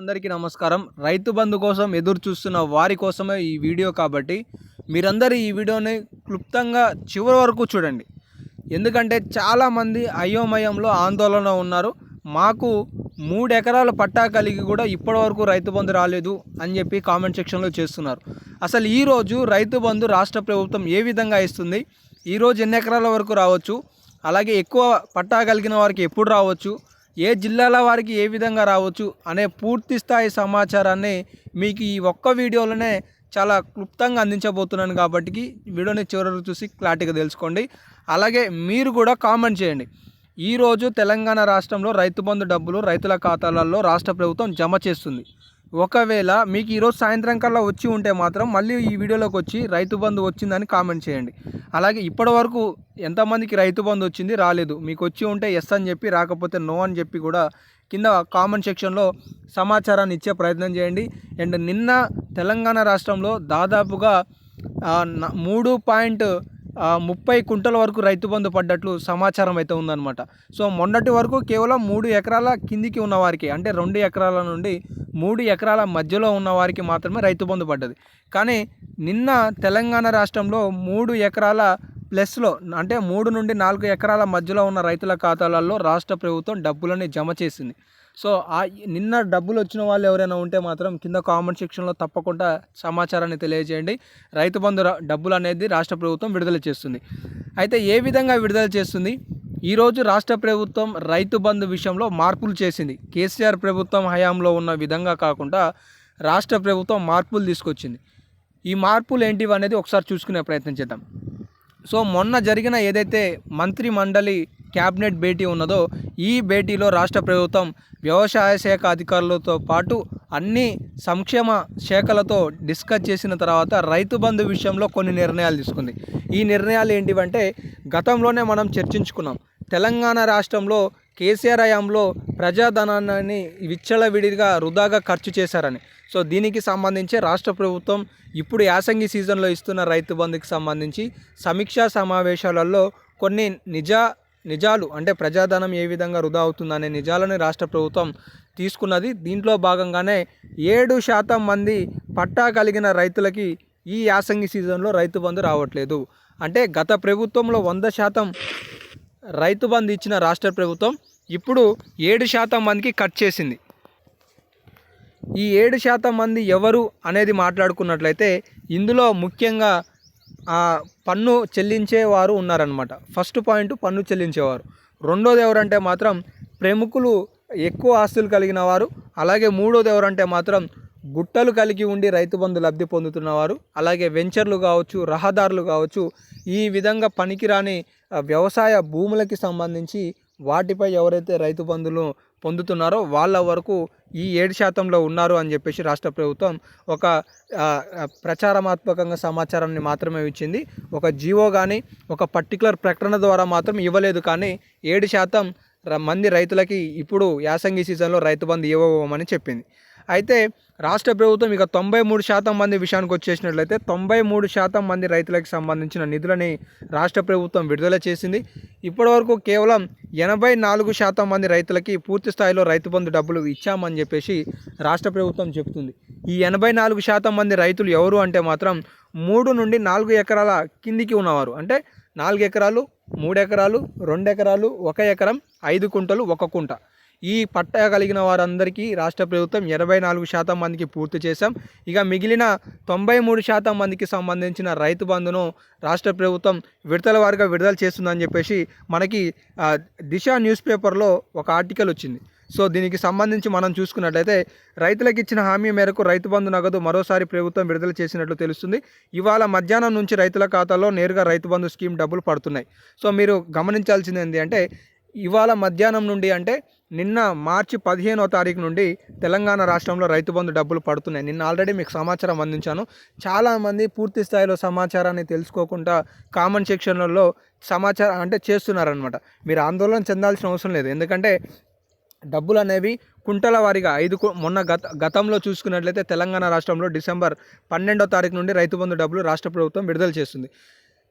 అందరికీ నమస్కారం. రైతు బంధు కోసం ఎదురు చూస్తున్న వారి కోసమే ఈ వీడియో కాబట్టి మీరందరూ ఈ వీడియోని క్లుప్తంగా చివరి వరకు చూడండి. ఎందుకంటే చాలామంది అయోమయంలో ఆందోళన ఉన్నారు. మాకు మూడు ఎకరాల పట్టా కలిగి కూడా ఇప్పటివరకు రైతు బంధు రాలేదు అని చెప్పి కామెంట్ సెక్షన్లో చేస్తున్నారు. అసలు ఈరోజు రైతు బంధు రాష్ట్ర ప్రభుత్వం ఏ విధంగా ఇస్తుంది? ఈరోజు ఎన్ని ఎకరాల వరకు రావచ్చు? అలాగే ఎక్కువ పట్టా కలిగిన వారికి ఎప్పుడు రావచ్చు? ఏ జిల్లాల వారికి ఏ విధంగా రావచ్చు అనే పూర్తి స్థాయి సమాచారాన్ని మీకు ఈ ఒక్క వీడియోలోనే చాలా క్లుప్తంగా అందించబోతున్నాను కాబట్టి వీడియోని చివరకు చూసి క్లారిటీగా తెలుసుకోండి. అలాగే మీరు కూడా కామెంట్ చేయండి. ఈరోజు తెలంగాణ రాష్ట్రంలో రైతు బంధు డబ్బులు రైతుల ఖాతాలలో రాష్ట్ర ప్రభుత్వం జమ చేస్తుంది. ఒకవేళ మీకు ఈరోజు సాయంత్రం కల్లా వచ్చి ఉంటే మాత్రం మళ్ళీ ఈ వీడియోలోకి వచ్చి రైతు బంధు వచ్చిందని కామెంట్ చేయండి. అలాగే ఇప్పటి వరకు ఎంతమందికి రైతు బంధు వచ్చింది రాలేదు. మీకు వచ్చి ఉంటే ఎస్ అని చెప్పి రాకపోతే నో అని చెప్పి కూడా కింద కామెంట్ సెక్షన్లో సమాచారాన్ని ఇచ్చే ప్రయత్నం చేయండి. అండ్ నిన్న తెలంగాణ రాష్ట్రంలో దాదాపుగా మూడు పాయింట్ ముప్పై కుంటల వరకు రైతు బంధు పడ్డట్లు సమాచారం అయితే ఉందన్నమాట. సో మొన్నటి వరకు కేవలం మూడు ఎకరాల కిందికి ఉన్న వారికి అంటే రెండు ఎకరాల నుండి మూడు ఎకరాల మధ్యలో ఉన్న వారికి మాత్రమే రైతు బంధు పడ్డది. కానీ నిన్న తెలంగాణ రాష్ట్రంలో మూడు ఎకరాల ప్లస్లో అంటే మూడు నుండి నాలుగు ఎకరాల మధ్యలో ఉన్న రైతుల ఖాతాలలో రాష్ట్ర ప్రభుత్వం డబ్బులని జమ చేసింది. సో ఆ నిన్న డబ్బులు వచ్చిన వాళ్ళు ఎవరైనా ఉంటే మాత్రం కింద కామెంట్ సెక్షన్లో తప్పకుండా సమాచారాన్ని తెలియజేయండి. రైతు బంధు డబ్బులు అనేది రాష్ట్ర ప్రభుత్వం విడుదల చేస్తుంది. అయితే ఏ విధంగా విడుదల చేస్తుంది? ఈరోజు రాష్ట్ర ప్రభుత్వం రైతు బంధు విషయంలో మార్పులు చేసింది. కేసీఆర్ ప్రభుత్వం హయాంలో ఉన్న విధంగా కాకుండా రాష్ట్ర ప్రభుత్వం మార్పులు తీసుకొచ్చింది. ఈ మార్పులు ఏంటివి అనేది ఒకసారి చూసుకునే ప్రయత్నం చేద్దాం. సో మొన్న జరిగిన ఏదైతే మంత్రి మండలి క్యాబినెట్ భేటీ ఉన్నదో ఈ భేటీలో రాష్ట్ర ప్రభుత్వం వ్యవసాయ శాఖ అధికారులతో పాటు అన్ని సంక్షేమ శాఖలతో డిస్కస్ చేసిన తర్వాత రైతు బంధు విషయంలో కొన్ని నిర్ణయాలు తీసుకుంది. ఈ నిర్ణయాలు ఏంటివంటే గతంలోనే మనం చర్చించుకున్నాం. తెలంగాణ రాష్ట్రంలో కేసీఆర్ హయాంలో ప్రజాధనాన్ని విచ్చలవిడిగా వృధాగా ఖర్చు చేశారని. సో దీనికి సంబంధించి రాష్ట్ర ప్రభుత్వం ఇప్పుడు యాసంగి సీజన్లో ఇస్తున్న రైతు బంధుకి సంబంధించి సమీక్షా సమావేశాలలో కొన్ని నిజా నిజాలు అంటే ప్రజాధనం ఏ విధంగా వృధా అవుతుందనే నిజాలను రాష్ట్ర ప్రభుత్వం తీసుకున్నది. దీంట్లో భాగంగానే ఏడు శాతం మంది పట్టా కలిగిన రైతులకి ఈ యాసంగి సీజన్లో రైతు బంధు రావట్లేదు. అంటే గత ప్రభుత్వంలో వంద శాతం రైతు బంధు ఇచ్చిన రాష్ట్ర ప్రభుత్వం ఇప్పుడు ఏడు శాతం మందికి కట్ చేసింది. ఈ ఏడు శాతం మంది ఎవరు అనేది మాట్లాడుకున్నట్లయితే ఇందులో ముఖ్యంగా ఆ, పన్ను చెల్లించేవారు ఉన్నారనమాట ఫస్ట్ పాయింట్ పన్ను చెల్లించేవారు. రెండోది ఎవరంటే మాత్రం ప్రముఖులు ఎక్కువ ఆస్తులు కలిగిన వారు అలాగే మూడోది ఎవరంటే మాత్రం గుట్టలు కలిగి ఉండి రైతు బంధు లబ్ధి పొందుతున్నవారు అలాగే వెంచర్లు కావచ్చు రహదారులు కావచ్చు ఈ విధంగా పనికిరాని వ్యవసాయ భూములకి సంబంధించి వాటిపై ఎవరైతే రైతు బంధులు పొందుతున్నారో వాళ్ళ వరకు ఈ ఏడు శాతంలో ఉన్నారు అని చెప్పేసి రాష్ట్ర ప్రభుత్వం ఒక ప్రచారమాత్మకంగా సమాచారాన్ని మాత్రమే ఇచ్చింది. ఒక జీవో కానీ ఒక పర్టికులర్ ప్రకటన ద్వారా మాత్రం ఇవ్వలేదు. కానీ ఏడు శాతం మంది రైతులకి ఇప్పుడు యాసంగి సీజన్లో రైతు బంధు ఇవ్వమని చెప్పింది. అయితే రాష్ట్ర ప్రభుత్వం ఇక తొంభై మూడు శాతం మంది విషయానికి వచ్చేసినట్లయితే తొంభై మూడు శాతం మంది రైతులకు సంబంధించిన నిధులని రాష్ట్ర ప్రభుత్వం విడుదల చేసింది. ఇప్పటివరకు కేవలం ఎనభై నాలుగు శాతం మంది రైతులకి పూర్తి స్థాయిలో రైతు బంధు డబ్బులు ఇచ్చామని చెప్పేసి రాష్ట్ర ప్రభుత్వం చెబుతుంది. ఈ ఎనభై నాలుగు శాతం మంది రైతులు ఎవరు అంటే మాత్రం మూడు నుండి నాలుగు ఎకరాల కిందికి ఉన్నవారు. అంటే నాలుగు ఎకరాలు మూడు ఎకరాలు రెండు ఎకరాలు ఒక ఎకరం ఐదు కుంటలు ఒక కుంట. ఈ పట్టా కలిగిన వారందరికీ రాష్ట్ర ప్రభుత్వం ఎనభై నాలుగు శాతం మందికి పూర్తి చేశాం. ఇక మిగిలిన తొంభై మూడు శాతం మందికి సంబంధించిన రైతు బంధును రాష్ట్ర ప్రభుత్వం విడతల వారిగా విడుదల చేస్తుందని చెప్పేసి మనకి దిశ న్యూస్ పేపర్లో ఒక ఆర్టికల్ వచ్చింది. సో దీనికి సంబంధించి మనం చూసుకున్నట్లయితే రైతులకు ఇచ్చిన హామీ మేరకు రైతు బంధు నగదు మరోసారి ప్రభుత్వం విడుదల చేసినట్లు తెలుస్తుంది. ఇవాళ మధ్యాహ్నం నుంచి రైతుల ఖాతాలో నేరుగా రైతు బంధు స్కీమ్ డబ్బులు పడుతున్నాయి. సో మీరు గమనించాల్సింది ఏంటి అంటే ఇవాళ మధ్యాహ్నం నుండి అంటే నిన్న మార్చి పదిహేనో తారీఖు నుండి తెలంగాణ రాష్ట్రంలో రైతు బంధు డబ్బులు పడుతున్నాయి. నిన్న ఆల్రెడీ మీకు సమాచారం అందించాను. చాలామంది పూర్తి స్థాయిలో సమాచారాన్ని తెలుసుకోకుండా కామెంట్ సెక్షన్లలో సమాచారం అంటే చేస్తున్నారనమాట మీరు ఆందోళన చెందాల్సిన అవసరం లేదు. ఎందుకంటే డబ్బులు అనేవి కుంటల వారీగా ఐదు మొన్న గత గతంలో చూసుకున్నట్లయితే తెలంగాణ రాష్ట్రంలో డిసెంబర్ పన్నెండో తారీఖు నుండి రైతు బంధు డబ్బులు రాష్ట్ర ప్రభుత్వం విడుదల చేస్తుంది.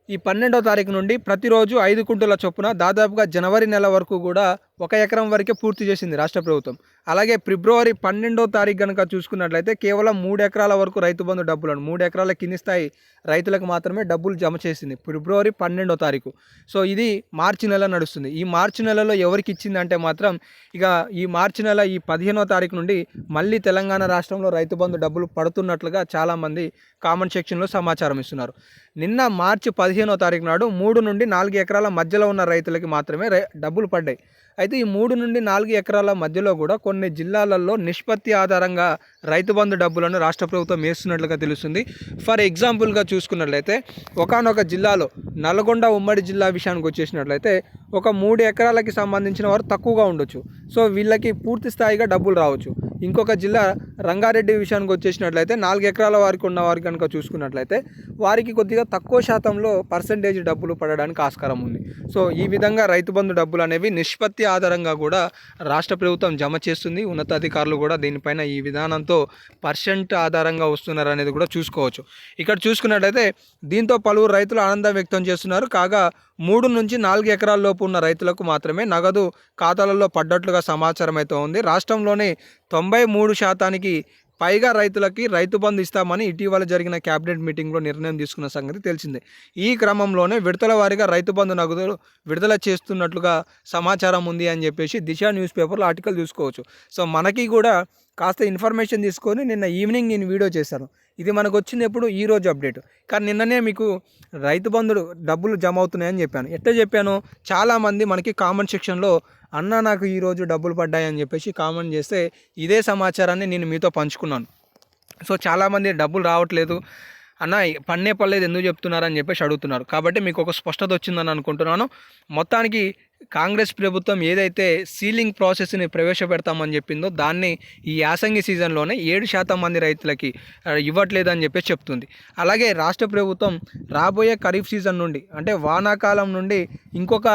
ఈ పన్నెండో తారీఖు నుండి ప్రతిరోజు ఐదు కుంటల చొప్పున దాదాపుగా జనవరి నెల వరకు కూడా ఒక ఎకరం వరకే పూర్తి చేసింది రాష్ట్ర ప్రభుత్వం. అలాగే ఫిబ్రవరి పన్నెండో తారీఖు కనుక చూసుకున్నట్లయితే కేవలం మూడు ఎకరాల వరకు రైతు బంధు డబ్బులను మూడు ఎకరాల కింది స్థాయి రైతులకు మాత్రమే డబ్బులు జమ చేసింది ఫిబ్రవరి పన్నెండో తారీఖు. సో ఇది మార్చి నెల నడుస్తుంది. ఈ మార్చి నెలలో ఎవరికి ఇచ్చిందంటే మాత్రం ఇక ఈ మార్చి నెల ఈ పదిహేనో తారీఖు నుండి మళ్ళీ తెలంగాణ రాష్ట్రంలో రైతు బంధు డబ్బులు పడుతున్నట్లుగా చాలామంది కామెంట్ సెక్షన్లో సమాచారం ఇస్తున్నారు. నిన్న మార్చి పదిహేనో తారీఖు నాడు మూడు నుండి నాలుగు ఎకరాల మధ్యలో ఉన్న రైతులకి మాత్రమే డబ్బులు పడ్డాయి. అయితే ఈ మూడు నుండి నాలుగు ఎకరాల మధ్యలో కూడా కొన్ని జిల్లాలలో నిష్పత్తి ఆధారంగా రైతు బంధు డబ్బులను రాష్ట్ర ప్రభుత్వం వేస్తున్నట్లుగా తెలుస్తుంది. ఫర్ ఎగ్జాంపుల్గా చూసుకున్నట్లయితే ఒకానొక జిల్లాలో నల్గొండ ఉమ్మడి జిల్లా విషయానికి వచ్చేసినట్లయితే ఒక మూడు ఎకరాలకి సంబంధించిన వారు తక్కువగా ఉండొచ్చు. సో వీళ్ళకి పూర్తి స్థాయిగా డబ్బులు రావచ్చు. ఇంకొక జిల్లా రంగారెడ్డి విషయానికి వచ్చేసినట్లయితే నాలుగు ఎకరాల వారికి ఉన్న వారికి కనుక చూసుకున్నట్లయితే వారికి కొద్దిగా తక్కువ శాతంలో పర్సంటేజ్ డబ్బులు పడడానికి ఆస్కారం ఉంది. సో ఈ విధంగా రైతు బంధు డబ్బులు అనేవి నిష్పత్తి ఆధారంగా కూడా రాష్ట్ర ప్రభుత్వం జమ చేస్తుంది. ఉన్నతాధికారులు కూడా దీనిపైన ఈ విధానంతో పర్సెంట్ ఆధారంగా వస్తున్నారు అనేది కూడా చూసుకోవచ్చు. ఇక్కడ చూసుకున్నట్లయితే దీంతో పలువురు రైతులు ఆనందం వ్యక్తం చేస్తున్నారు. కాగా మూడు నుంచి నాలుగు ఎకరాల లోపు ఉన్న రైతులకు మాత్రమే నగదు ఖాతాలలో పడ్డట్లుగా సమాచారం అయితే ఉంది. రాష్ట్రంలోని తొంభై మూడు శాతానికి పైగా రైతులకి రైతు బంధు ఇస్తామని ఇటీవల జరిగిన కేబినెట్ మీటింగ్లో నిర్ణయం తీసుకున్న సంగతి తెలిసిందే. ఈ క్రమంలోనే విడతల వారీగా రైతు బంధు నగదు విడుదల చేస్తున్నట్లుగా సమాచారం ఉంది అని చెప్పేసి దిశ న్యూస్ పేపర్లో ఆర్టికల్ చూసుకోవచ్చు. సో మనకి కూడా కాస్త ఇన్ఫర్మేషన్ తీసుకొని నిన్న ఈవినింగ్ నేను వీడియో చేశాను. ఇది మనకు వచ్చింది ఎప్పుడు? ఈ రోజు అప్డేట్. కానీ నిన్ననే మీకు రైతు బంధుడు డబ్బులు జమ అవుతున్నాయని చెప్పాను. ఎట్లా చెప్పాను? చాలామంది మనకి కామెంట్ సెక్షన్లో అన్న నాకు ఈరోజు డబ్బులు పడ్డాయని చెప్పేసి కామెంట్ చేస్తే ఇదే సమాచారాన్ని నేను మీతో పంచుకున్నాను. సో చాలామంది డబ్బులు రావట్లేదు. అన్న పన్నే పర్లేదు ఎందుకు చెప్తున్నారని చెప్పేసి అడుగుతున్నారు. కాబట్టి మీకు ఒక స్పష్టత వచ్చిందని అనుకుంటున్నాను. మొత్తానికి కాంగ్రెస్ ప్రభుత్వం ఏదైతే సీలింగ్ ప్రాసెస్ని ప్రవేశపెడతామని చెప్పిందో దాన్ని ఈ యాసంగి సీజన్లోనే ఏడు శాతం మంది రైతులకి ఇవ్వట్లేదని చెప్పేసి చెప్తుంది. అలాగే రాష్ట్ర ప్రభుత్వం రాబోయే ఖరీఫ్ సీజన్ నుండి అంటే వానాకాలం నుండి ఇంకొక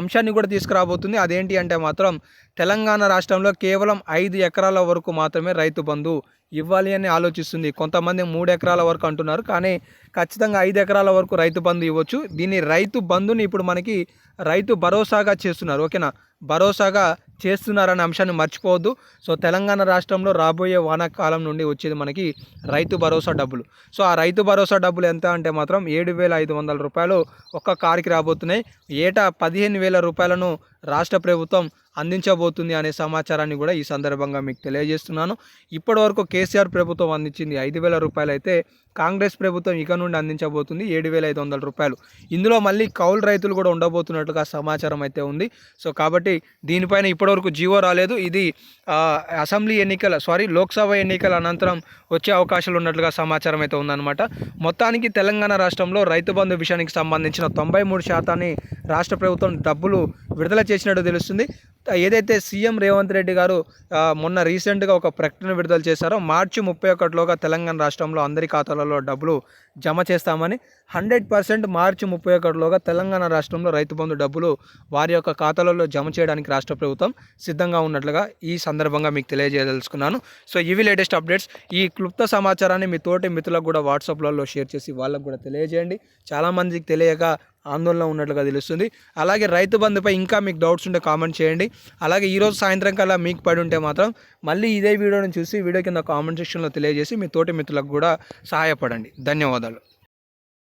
అంశాన్ని కూడా తీసుకురాబోతుంది. అదేంటి అంటే మాత్రం తెలంగాణ రాష్ట్రంలో కేవలం ఐదు ఎకరాల వరకు మాత్రమే రైతు బంధు ఇవ్వాలి అని ఆలోచిస్తుంది. కొంతమంది మూడు ఎకరాల వరకు అంటున్నారు. కానీ ఖచ్చితంగా ఐదు ఎకరాల వరకు రైతు బంధు ఇవ్వచ్చు. దీన్ని రైతు బంధుని ఇప్పుడు మనకి రైతు భరోసాగా చేస్తున్నారు. ఓకేనా? భరోసాగా చేస్తున్నారనే అంశాన్ని మర్చిపోవద్దు. సో తెలంగాణ రాష్ట్రంలో రాబోయే వానాకాలం నుండి వచ్చేది మనకి రైతు భరోసా డబ్బులు. సో ఆ రైతు భరోసా డబ్బులు ఎంత అంటే మాత్రం ఏడు వేల ఐదు వందల రూపాయలు ఒక్క కారుకి రాబోతున్నాయి. ఏటా పదిహేను వేల రూపాయలను రాష్ట్ర ప్రభుత్వం అందించబోతుంది అనే సమాచారాన్ని కూడా ఈ సందర్భంగా మీకు తెలియజేస్తున్నాను. ఇప్పటివరకు కేసీఆర్ ప్రభుత్వం అందించింది ఐదు వేల రూపాయలు అయితే కాంగ్రెస్ ప్రభుత్వం ఇక నుండి అందించబోతుంది ఏడు వేల ఐదు వందల రూపాయలు. ఇందులో మళ్ళీ కౌలు రైతులు కూడా ఉండబోతున్నట్లుగా సమాచారం అయితే ఉంది. సో కాబట్టి దీనిపైన ఇప్పటివరకు జీవో రాలేదు. ఇది అసెంబ్లీ ఎన్నికల సారీ లోక్సభ ఎన్నికల అనంతరం వచ్చే అవకాశాలు ఉన్నట్లుగా సమాచారం అయితే ఉందన్నమాట. మొత్తానికి తెలంగాణ రాష్ట్రంలో రైతు బంధు విషయానికి సంబంధించిన తొంభై మూడు శాతాన్ని రాష్ట్ర ప్రభుత్వం డబ్బులు విడుదల చేసినట్టు తెలుస్తుంది. ఏదైతే సీఎం రేవంత్ రెడ్డి గారు మొన్న రీసెంట్గా ఒక ప్రకటన విడుదల చేశారో మార్చి ముప్పై ఒకటిలోగా తెలంగాణ రాష్ట్రంలో అందరి ఖాతాలలో డబ్బులు జమ చేస్తామని హండ్రెడ్ పర్సెంట్ మార్చి ముప్పై ఒకటిలోగా తెలంగాణ రాష్ట్రంలో రైతు బంధు డబ్బులు వారి యొక్క ఖాతాలలో జమ చేయడానికి రాష్ట్ర ప్రభుత్వం సిద్ధంగా ఉన్నట్లుగా ఈ సందర్భంగా మీకు తెలియజేయదలుచుకున్నాను. సో ఇవి లేటెస్ట్ అప్డేట్స్. ఈ క్లుప్త సమాచారాన్ని మీ తోటి మిత్రులకు కూడా వాట్సాప్లలో షేర్ చేసి వాళ్ళకు కూడా తెలియజేయండి. చాలామందికి తెలియక ఆందోళన ఉన్నట్లుగా తెలుస్తుంది. అలాగే రైతు బంధుపై ఇంకా మీకు డౌట్స్ ఉంటే కామెంట్ చేయండి. అలాగే ఈరోజు సాయంత్రం కల్లా మీకు పడి ఉంటే మాత్రం మళ్ళీ ఇదే వీడియోని చూసి వీడియో కింద కామెంట్ సెక్షన్లో తెలియజేసి మీ తోటి మిత్రులకు కూడా సహాయపడండి. ధన్యవాదాలు.